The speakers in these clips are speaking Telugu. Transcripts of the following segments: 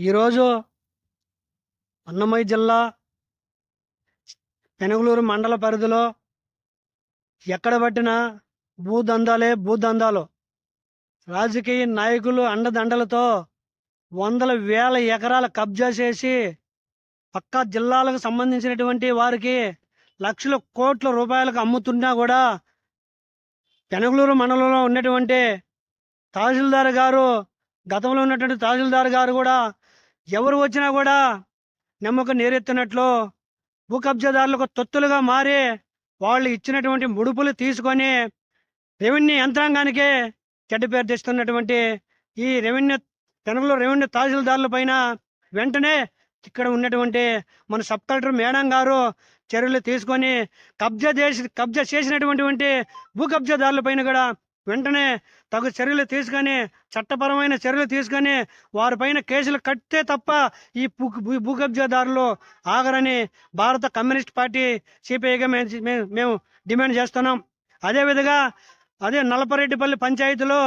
ఈరోజు అన్నమయ్య జిల్లా పెనగలూరు మండల పరిధిలో ఎక్కడ పట్టినా భూదందాలే భూదందాలు. రాజకీయ నాయకులు అండదండలతో వందల వేల ఎకరాల కబ్జా చేసి పక్క జిల్లాలకు సంబంధించినటువంటి వారికి లక్షల కోట్ల రూపాయలకు అమ్ముతున్నా కూడా పెనగలూరు మండలంలో ఉన్నటువంటి తహసీల్దార్ గారు గతంలో ఉన్నటువంటి తహసీల్దార్ గారు కూడా ఎవరు వచ్చినా కూడా నమ్మకం నేరెత్తినట్లు భూ కబ్జాదారులకు తొత్తులుగా మారి వాళ్ళు ఇచ్చినటువంటి ముడుపులు తీసుకొని రెవెన్యూ యంత్రాంగానికే చెడ్డ పేరు తెస్తున్నటువంటి ఈ రెవెన్యూ తెనుగులో రెవెన్యూ తహసీల్దారుల పైన వెంటనే ఇక్కడ ఉన్నటువంటి మన సబ్ కలెక్టర్ మేడం గారు చర్యలు తీసుకొని కబ్జా చేసి కబ్జా చేసినటువంటి భూ కబ్జాదారుల పైన కూడా వెంటనే తగు చర్యలు తీసుకొని చట్టపరమైన చర్యలు తీసుకొని వారిపైన కేసులు కట్టితే తప్ప ఈ భూ- భూ- కబ్జాదారులు ఆగరని భారత కమ్యూనిస్ట్ పార్టీ సిపిఐగా మేము మేము- డిమాండ్ చేస్తున్నాం. అదేవిధంగా అదే నలపరెడ్డిపల్లి పంచాయతీలో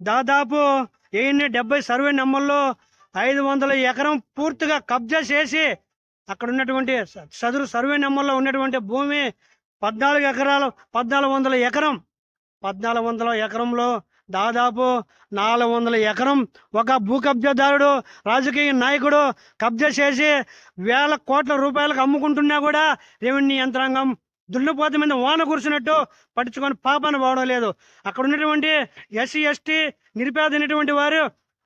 దాదాపు వెయ్యి డెబ్బై సర్వే నెంబర్లో ఐదు వందల ఎకరం పూర్తిగా కబ్జా చేసి అక్కడ ఉన్నటువంటి సదురు సర్వే నెంబర్లో ఉన్నటువంటి భూమి పద్నాలుగు ఎకరాలు పద్నాలుగు వందల ఎకరం పద్నాలుగు వందల ఎకరంలో దాదాపు నాలుగు వందల ఎకరం ఒక భూ కబ్జాదారుడు రాజకీయ నాయకుడు కబ్జా చేసి వేల కోట్ల రూపాయలకు అమ్ముకుంటున్నా కూడా రెవెన్యూ యంత్రాంగం దున్నపోత మీద వాన కురిసినట్టు పట్టించుకొని పాపన పోవడం లేదు. అక్కడ ఉన్నటువంటి ఎస్సీ ఎస్టీ నిరుపేదైనటువంటి వారు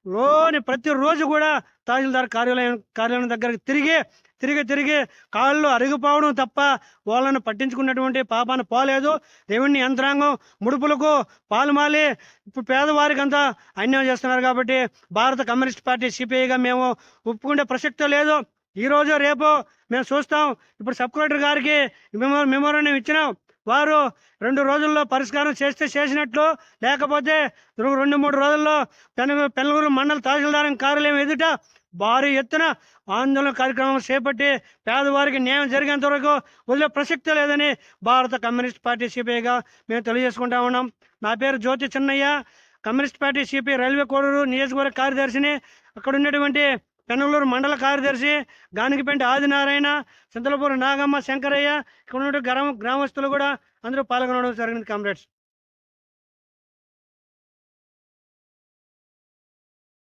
లోని ప్రతిరోజు కూడా తహసీల్దార్ కార్యాలయం కార్యాలయం దగ్గరికి తిరిగి తిరిగి తిరిగి కాళ్ళు అరిగిపోవడం తప్ప వాళ్ళను పట్టించుకున్నటువంటి పాపాన పోలేదు. దేవుణ్ణి యంత్రాంగం ముడుపులకు పాలుమాలి. ఇప్పుడు పేదవారికి అంతా అన్యాయం చేస్తున్నారు కాబట్టి భారత కమ్యూనిస్ట్ పార్టీ సిపిఐగా మేము ఒప్పుకునే ప్రసక్తే లేదు. ఈరోజు రేపు మేము చూస్తాం. ఇప్పుడు సబ్ కలెక్టర్ గారికి మెమో మెమోరాండం ఇచ్చినాం. వారు రెండు రోజుల్లో పరిష్కారం చేస్తే చేసినట్లు లేకపోతే రెండు మూడు రోజుల్లో పెను పెనుగూరు మండల తహసీల్దారం కార్యాలయం ఎదుట భారీ ఎత్తున ఆందోళన కార్యక్రమం చేపట్టి పేదవారికి న్యాయం జరిగేంత వరకు వదిలే ప్రసక్తి లేదని భారత కమ్యూనిస్ట్ పార్టీ సిపిఐగా మేము తెలియజేసుకుంటా ఉన్నాం. నా పేరు Jyothi Chinnaiah. Communist party CP railway Koduru నియోజకవర్గ కార్యదర్శిని. అక్కడ ఉన్నటువంటి పెనగలూరు మండల కార్యదర్శి గానిగిపెంటి ఆదినారాయణ చింతలపూరు నాగమ్మ శంకరయ్య ఇక్కడ గ్రామ గ్రామస్తులు కూడా అందరూ పాల్గొనడం జరిగింది కామ్రేడ్స్.